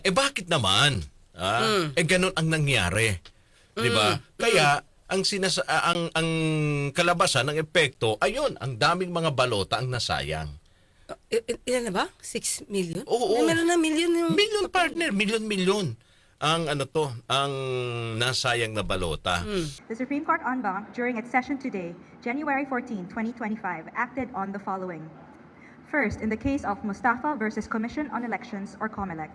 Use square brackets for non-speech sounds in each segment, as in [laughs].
Eh bakit naman? Ah, Mm. Eh ganun ang nangyari. 'Di ba? Kaya ang sinasa ah, ang ang kalabasan ng epekto ayun, ang daming mga balota ang nasayang. I- i- ilan na ba? 6 million? Oo, oo. May meron na million yung... Million partner, million-million ang ano to, ang nasayang na balota. The Supreme Court en banc, during its session today, January 14, 2025, acted on the following. First, in the case of Mustafa versus Commission on Elections, or COMELEC.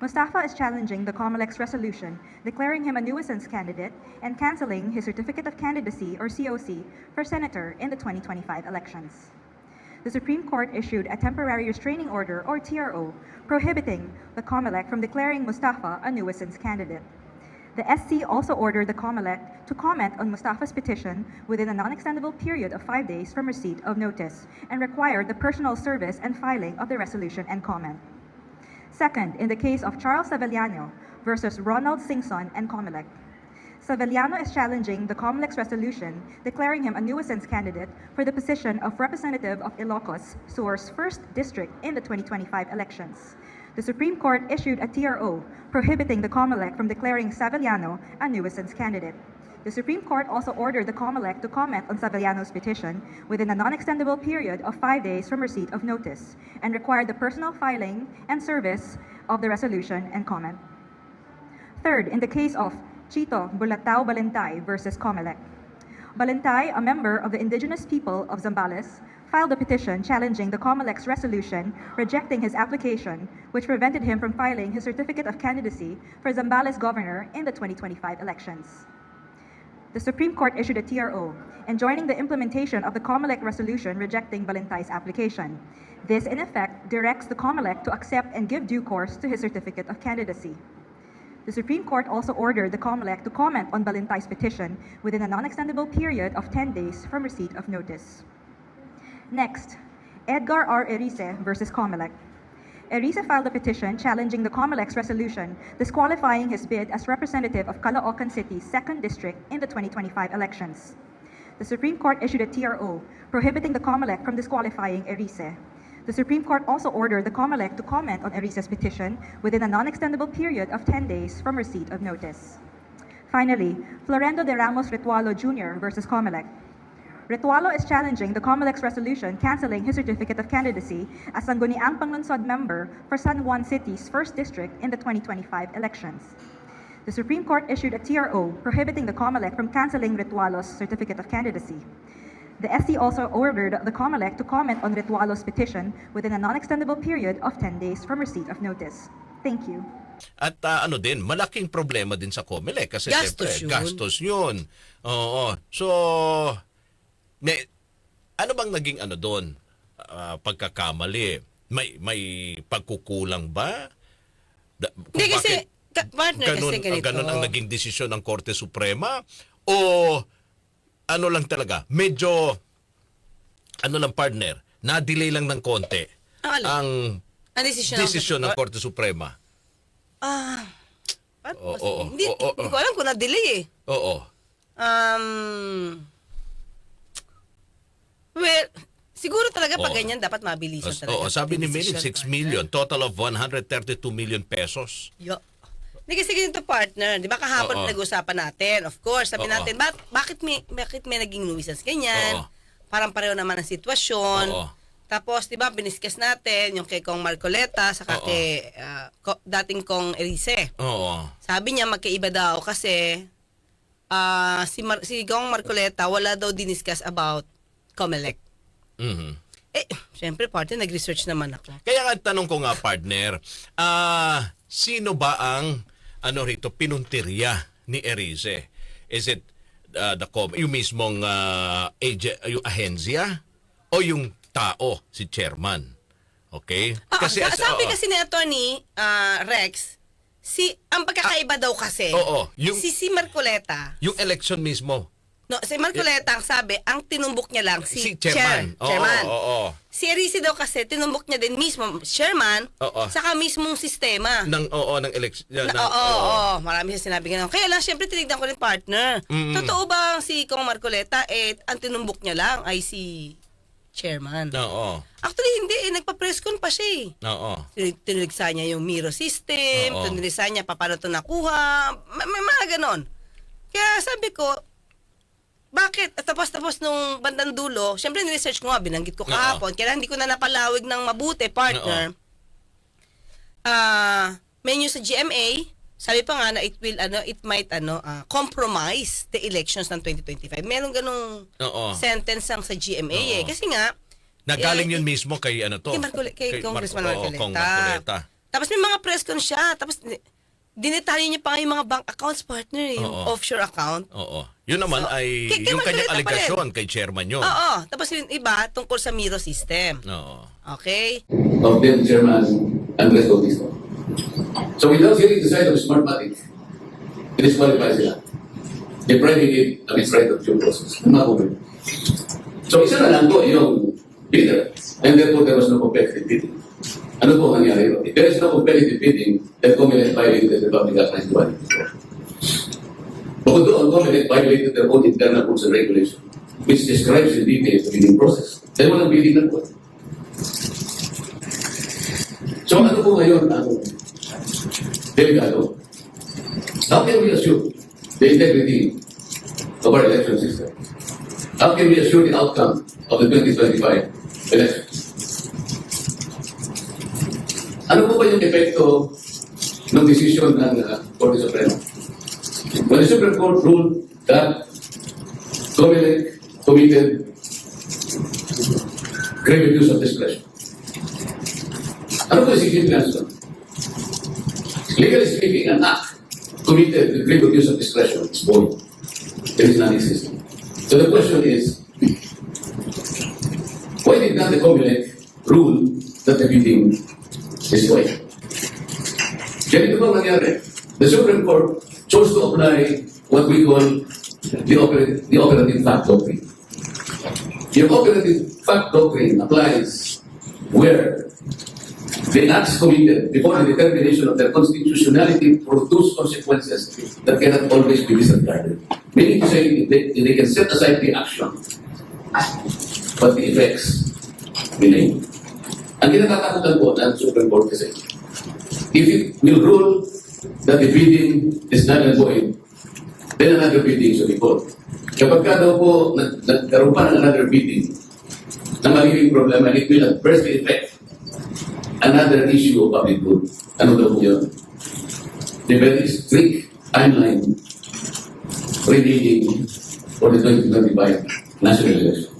Mustafa is challenging the COMELEC's resolution declaring him a nuisance candidate and canceling his Certificate of Candidacy, or COC, for senator in the 2025 elections. The Supreme Court issued a temporary restraining order, or TRO, prohibiting the COMELEC from declaring Mustafa a nuisance candidate. The SC also ordered the COMELEC to comment on Mustafa's petition within a non-extendable period of five days from receipt of notice and required the personal service and filing of the resolution and comment. Second, in the case of Charles Savellano versus Ronald Singson and COMELEC. Savellano is challenging the COMELEC's resolution declaring him a nuisance candidate for the position of Representative of Ilocos Sur's 1st District in the 2025 elections. The Supreme Court issued a TRO prohibiting the COMELEC from declaring Savellano a nuisance candidate. The Supreme Court also ordered the COMELEC to comment on Savellano's petition within a non-extendable period of five days from receipt of notice and required the personal filing and service of the resolution and comment. Third, in the case of Chito Bulatao Balentay versus Comelec. Balentay, a member of the indigenous people of Zambales, filed a petition challenging the Comelec's resolution rejecting his application, which prevented him from filing his certificate of candidacy for Zambales governor in the 2025 elections. The Supreme Court issued a TRO enjoining the implementation of the COMELEC resolution rejecting Balentay's application. This, in effect, directs the COMELEC to accept and give due course to his certificate of candidacy. The Supreme Court also ordered the COMELEC to comment on Balentay's petition within a non-extendable period of 10 days from receipt of notice. Next, Edgar R. Erice versus COMELEC. Erice filed a petition challenging the COMELEC's resolution disqualifying his bid as representative of Caloocan City's 2nd District in the 2025 elections. The Supreme Court issued a TRO prohibiting the COMELEC from disqualifying Erice. The Supreme Court also ordered the COMELEC to comment on Erice's petition within a non-extendable period of 10 days from receipt of notice. Finally, Florendo de Ramos Ritualo Jr. versus COMELEC. Ritualo is challenging the COMELEC's resolution canceling his certificate of candidacy as Sangguniang Panglunsod member for San Juan City's 1st District in the 2025 elections. The Supreme Court issued a TRO prohibiting the COMELEC from canceling Ritualo's certificate of candidacy. The SC also ordered the COMELEC to comment on Ritualo's petition within a non-extendable period of 10 days from receipt of notice. Thank you. At ah, ano din, malaking problema din sa COMELEC kasi Gastos siyempre, yun. gastos yun. Oo. So, may, ano bang naging ano doon? Ah, pagkakamali? May, may pagkukulang ba? Da, Hindi kasi, ka- partner ganun, kasi ganito. ganun ang naging desisyon ng Korte Suprema? O ano lang talaga? Medyo, ano lang partner? Na-delay lang ng konti Ang ano? ang Ang desisyon, desisyon ng Korte Suprema. Ah, paano Oo, kasi? oo, hindi, oo, oo. hindi ko alam kung na-delay eh. Oo. Um, well, siguro talaga pag Oo. ganyan dapat mabilisan talaga. Oo, sabi ni Millie, Decision, 6 million. Total of 132 million pesos. Yo. Hindi kasi ganito partner, 'di ba kahapon Oo. nag-usapan natin. Of course, sabi Oo. natin, bak bakit may bakit may naging nuisance ganyan? Oo. Parang pareho naman ang sitwasyon. Oo. Tapos, 'di ba, biniskas natin yung kay Kong Marcoleta sa Oo. kay ah, ko- dating Kong Erice. Oo. Sabi niya magkaiba daw kasi ah si Mar- si Kong Marcoleta wala daw diniscuss about Comelec. Mhm. Eh, syempre partner, nag-research naman ako. Kaya nga tanong ko nga partner, ah sino ba ang ano rito pinuntirya ni Erice? Is it uh, the com yung mismong ah, agent, yung ahensya o yung tao si chairman? Okay? Ah, sa- as- sabi oo. kasi ni Attorney ah, Rex, si ang pagkakaiba daw kasi, oo, yung- si si Marcoleta, yung election mismo no, si Marcoleta ang sabi, ang tinumbok niya lang si, si chairman. Chair, chairman. Oo, oo, oo. Si Erice daw kasi, tinumbok niya din mismo, chairman, Oo. saka mismong sistema. Ng oo ng election. Na, oo, oo, marami siya sinabi ganun. Kaya lang, syempre, tinignan ko rin partner. Mm-mm. Totoo ba si Kong Marcoleta, eh, ang tinumbok niya lang ay si chairman. Oo. Actually, hindi eh. Nagpa-press con pa siya eh. Oo. Tin- Tinilagsa niya yung Miro system, Oo. tinilagsa niya pa paano ito nakuha, may, may mga ganon. Kaya sabi ko, bakit? At tapos-tapos nung bandang dulo, syempre ni-research ko nga, binanggit ko kahapon, kaya hindi ko na napalawig ng mabuti, partner. Ah, menu sa GMA, sabi pa nga na it will ano it might ano ah, compromise the elections ng 2025. Meron ganung Oo. sentence ang sa GMA eh. Oo. Kasi nga Nagaling eh, yun mismo kay ano to? kay, Marcole, kay, Congressman Marcoleta. Tapos may mga press con siya. Tapos dinetalye niya pa nga yung mga bank accounts partner, eh, yung Oo. offshore account. Oo. Yun naman So, ay kay- kay yung kanyang Marcoleta pa rin. alegasyon kay chairman yun. Oo. Tapos yung iba tungkol sa Miro system. Oo. Okay? of then Chairman Andres Bautista. So without hearing the side of Smartmatic, disqualify sila. Depriving it of its right of due process. Ang mga comment. So isa na lang po yung bidder. And therefore there was no competitive bidding. Ano po ang nangyari there is no competitive bidding, then Comelec violated the Public Act 91. Bukod doon, Comelec violated their own internal rules and regulations, which describes in detail the bidding process. Dahil walang bidding na po. So ano po ngayon ang delikado? How can we assure the integrity of our election system? How can we assure the outcome of the 2025 elections? Ano po ba yung epekto ng desisyon ng uh, Korte Suprema? When the Supreme Court ruled that Comelec committed grave abuse of discretion, ano po yung significance nun? Legally speaking, an act committed with grave abuse of discretion is void. It is non-existent. So the question is, why did not the Comelec rule that the bidding is void? Ganito bang nangyari? The Supreme Court chose to apply what we call the, oper- the operative fact doctrine. Yung operative fact doctrine applies where the acts committed before the determination of their constitutionality produce consequences that cannot always be disregarded. Meaning to say, they, they can set aside the action, but the effects remain. Ang kinatatakutan po ng Supreme Court kasi, if it will rule that the bidding is null and void, then another bidding should be called. Kapag ka daw po nag- nagkaroon pa ng another bidding na magiging problema, it will adversely affect another issue of public good. Ano daw po yun? The very strict timeline remaining for the 2025 national election.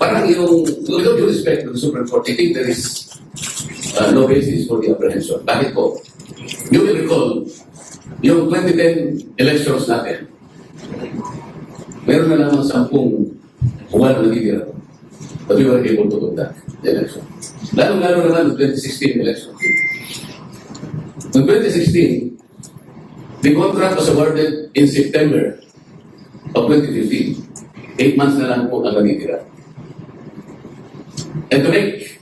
Parang yung, with all due respect to the Supreme Court, I think there is uh, no basis for the apprehension. Bakit po? You will recall, yung 2010 elections natin, meron na lamang sampung buwan na natitira. But we were able to conduct the election. Lalo-lalo naman ng 2016 election. Noong 2016, the contract was awarded in September of 2015. Eight months na lang po ang natitira. And to make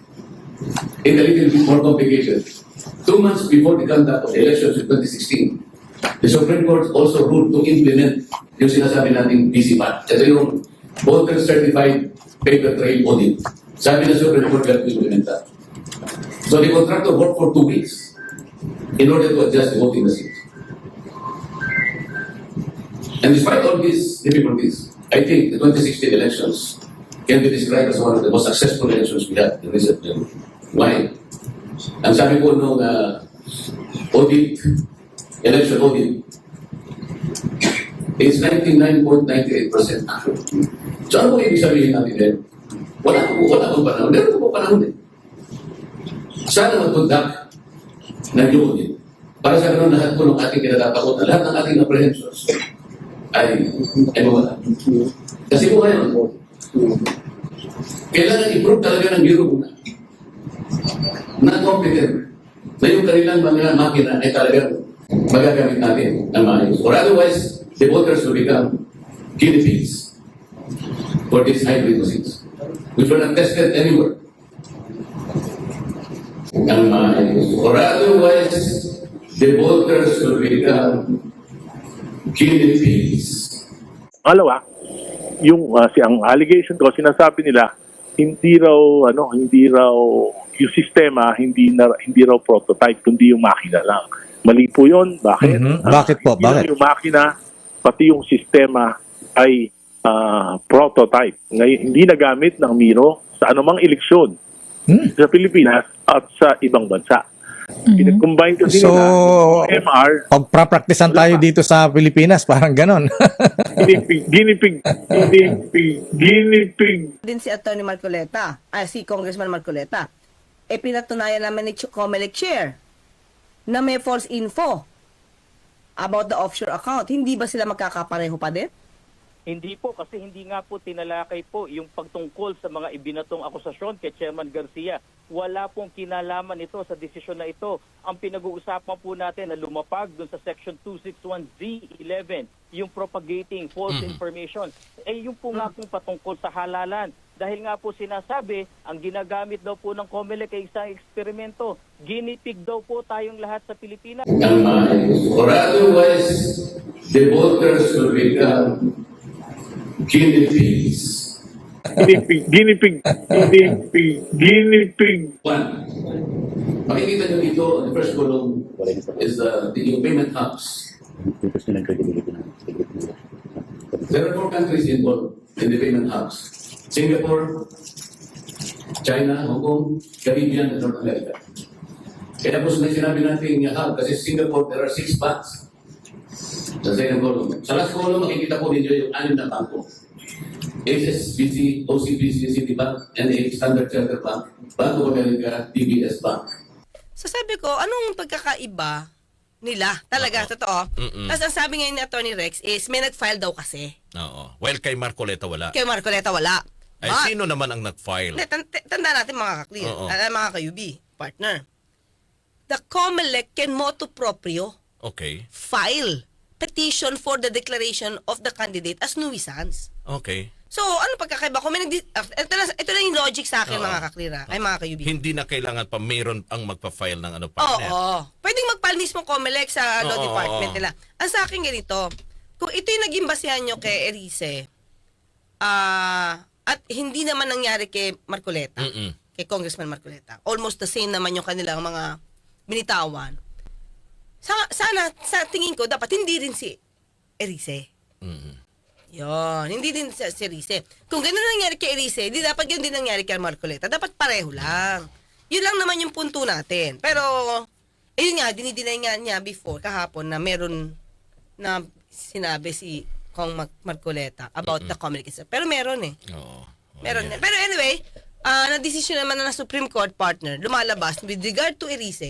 it a little bit more complicated, two months before the conduct of the elections in 2016, the Supreme Court also ruled to implement yung sinasabi nating PCPAT. Ito yung Voter Certified Paper Trail Audit. Sabi ng Supreme Court that implement that. So the contractor worked for two weeks in order to adjust the voting machines. And despite all these difficulties, I think the 2016 elections can be described as one of the most successful elections we had in recent memory. Why? Ang sabi po nung uh, audit, election audit, is 99.98% accurate. So ano po ibig sabihin natin din? Wala po, wala po panahon. Meron po panahon din. Sana mag-conduct ng yung audit. Para sa ganun lahat po ng ating kinatatakutan, lahat ng ating apprehensions ay, ay mawala. Kasi po ngayon, kailangan i-prove talaga ng Bureau muna na competent na yung kanilang mga makina ay talagang magagamit natin ng maayos. Or otherwise, the voters will become guinea pigs. For these hybrid machines, which were not tested anywhere. Ng maayos. Or otherwise, the voters will become guinea pigs. Pangalawa, yung uh, si ang allegation ko, sinasabi nila hindi raw ano, hindi raw yung sistema hindi na hindi raw prototype kundi yung makina lang. Mali po 'yon. Bakit? Mhm. Ah, Bakit po? Bakit? Yung makina pati yung sistema ay ah, prototype. Ngayon hindi nagamit ng Miro sa anumang eleksyon Hmm. sa Pilipinas at sa ibang bansa. Pinag-combine kasi So, nila yung MR Pagprapraktisan tayo dito sa Pilipinas, parang ganon. [laughs] ginipig, ginipig, ginipig, ginipig din si Attorney Marcoleta, ah, si Congressman Marcoleta, eh pinatunayan naman ni Comelec Chair na may false info about the offshore account. Hindi ba sila magkakapareho pa din? Hindi po kasi hindi nga po tinalakay po yung pagtungkol sa mga ibinatong akusasyon kay Chairman Garcia. Wala pong kinalaman ito sa desisyon na ito. Ang pinag-uusapan po natin na lumapag dun sa Section 261Z11, yung propagating false information. Eh yung po nga pong patungkol sa halalan. Dahil nga po sinasabi, ang ginagamit daw po ng COMELEC ay isang eksperimento. Ginipig daw po tayong lahat sa Pilipinas. Tama. Or otherwise, the voters will become guinea pigs. Ginipig, ginipig, ginipig, ginipig. One, makikita nyo dito, the first column is uh, the yung payment hubs. There are four countries involved in the payment hubs. Singapore, China, Hong Kong, Caribbean, and North America. Kaya po may sinabi natin yung hub, kasi Singapore, there are six banks. Sa second column. Sa last column, makikita po ninyo yung anim na bangko. HSBC, OCBC, Citibank, NA, Standard Chartered Bank, Bank of America, TBS Bank. So sabi ko, anong pagkakaiba nila? Talaga, totoo. Mm-mm. Tapos ang sabi ngayon ni Attorney Rex is may nag-file daw kasi. Oo. Well, kay Marcoleta wala. Kay Marcoleta wala. Ay, But- sino naman ang nag-file? Hindi, tan- tanda natin mga ka-clear, Oo. ah, mga ka-UB, partner. The COMELEC can motu proprio Okay. file petition for the declaration of the candidate as nuisance. Okay. So, ano pagkakaiba? Kung may nagdi- ah, ito, na, ito na yung logic sa akin, Oo. mga ka-clear, ah, ay mga ka-UB. Hindi na kailangan pa mayroon ang magpa-file ng ano Oo. partner. Pwedeng mag-file mismo COMELEC sa law Oo, department oo. nila. Ang sa akin ganito, kung ito yung naging basehan nyo kay Erice, ah at hindi naman nangyari kay Marcoleta, Mm-mm. kay Congressman Marcoleta. Almost the same naman yung kanilang mga binitawan. Sa, sana, sa tingin ko, dapat hindi rin si Erice. Mm-mm. Yon, hindi din si, si Erice. Kung ganun nangyari kay Erice, di dapat yun din nangyari kay Marcoleta. Dapat pareho lang. Yun lang naman yung punto natin. Pero, ayun nga, dinidinay nga niya before, kahapon, na meron na sinabi si Kong Mar- Marcoleta about the communication. Pero meron eh. Oo. Meron. Ayan. Pero anyway, ah na-decision naman na ng Supreme Court partner, lumalabas with regard to Erice,